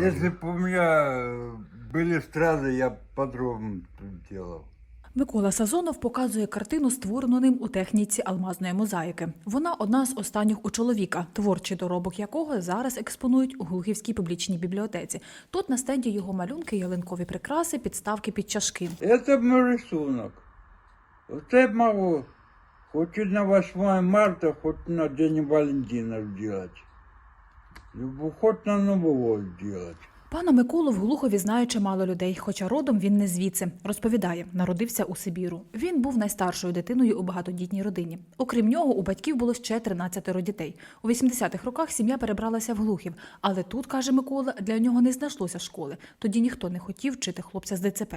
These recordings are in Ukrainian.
Если бы у меня э, были страны, я б по-другому делал. Микола Сазонов показує картину, створену ним у техніці алмазної мозаїки. Вона одна з останніх у чоловіка, творчий доробок якого зараз експонують у Глухівській публічній бібліотеці. Тут на стенді його малюнки, ялинкові прикраси, підставки під чашки. Это мой рисунок. Вот я могу хоть и на 8 марта, хоть на День Валентина делать. Хоть на Новый год. Пана Миколу в Глухові знає чимало людей, хоча родом він не звідси. Розповідає, народився у Сибіру. Він був найстаршою дитиною у багатодітній родині. Окрім нього, у батьків було ще 13 дітей. У 80-х роках сім'я перебралася в Глухів, але тут, каже Микола, для нього не знайшлося школи. Тоді ніхто не хотів вчити хлопця з ДЦП.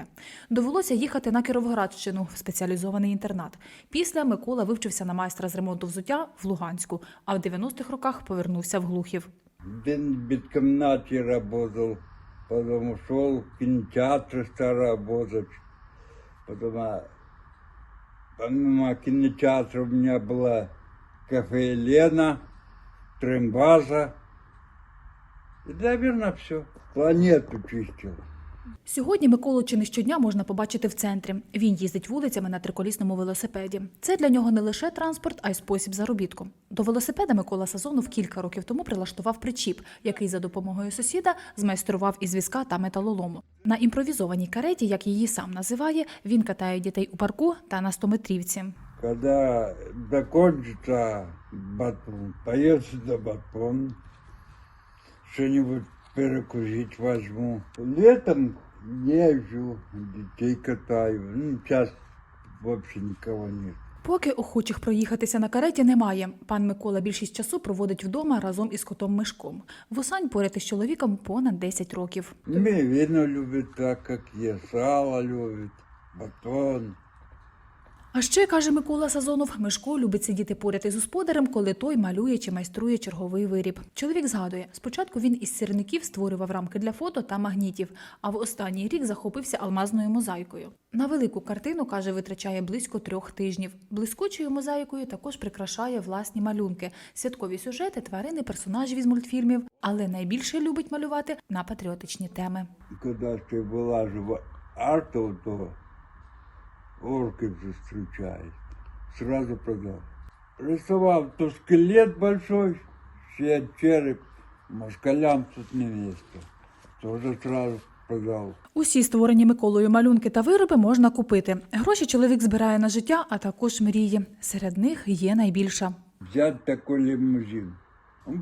Довелося їхати на Кіровоградщину в спеціалізований інтернат. Після Микола вивчився на майстра з ремонту взуття в Луганську, а в 90-х роках повернувся в Глухів. В бедкомнате работал, потом ушел в кинотеатр стал работать. Потом, а, помимо кинотеатра у меня была кафе Елена, Трембаза. И, наверное, все. Планету чистил. Сьогодні Миколу чи не щодня можна побачити в центрі. Він їздить вулицями на триколісному велосипеді. Це для нього не лише транспорт, а й спосіб заробітку. До велосипеда Микола Сазонов кілька років тому прилаштував причіп, який за допомогою сусіда змайстрував із візка та металолому. На імпровізованій кареті, як її сам називає, він катає дітей у парку та на стометрівці. Когда закончится батон, на батон, что-нибудь перекусить возьму. Летом езжу, детей катаю. Ну, сейчас вообще никого нет. Поки охочих проїхатися на кареті немає. Пан Микола більшість часу проводить вдома разом із котом Мишком. Вусань поряд із чоловіком понад 10 років. Вино любит так, как я, сало любит, батон. А ще каже Микола Сазонов, Мишко любить сидіти поряд із господарем, коли той малює чи майструє черговий виріб. Чоловік згадує, спочатку він із сірників створював рамки для фото та магнітів, а в останній рік захопився алмазною мозаїкою. На велику картину каже, витрачає близько трьох тижнів. Блискучою мозаїкою також прикрашає власні малюнки, святкові сюжети, тварини, персонажів із мультфільмів, але найбільше любить малювати на патріотичні теми. Когда ты вылаживал арту, то орки встречает. Сразу продал. Рисовал то скелет большой, все череп, москалям тут не место. Тоже сразу продал. Усі створені Миколою малюнки та вироби можна купити. Гроші чоловік збирає на життя, а також мрії. Серед них є найбільша. Взять такой лимузин.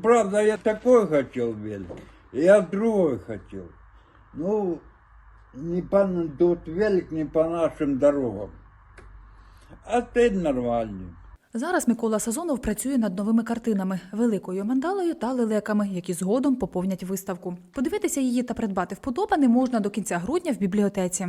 Правда, я такой велик, я другой хотел. Ну, не по, велик не по нашим дорогам. А ти нормальний. Зараз Микола Сазонов працює над новими картинами, великою мандалою та лелеками, які згодом поповнять виставку. Подивитися її та придбати вподобане можна до кінця грудня в бібліотеці.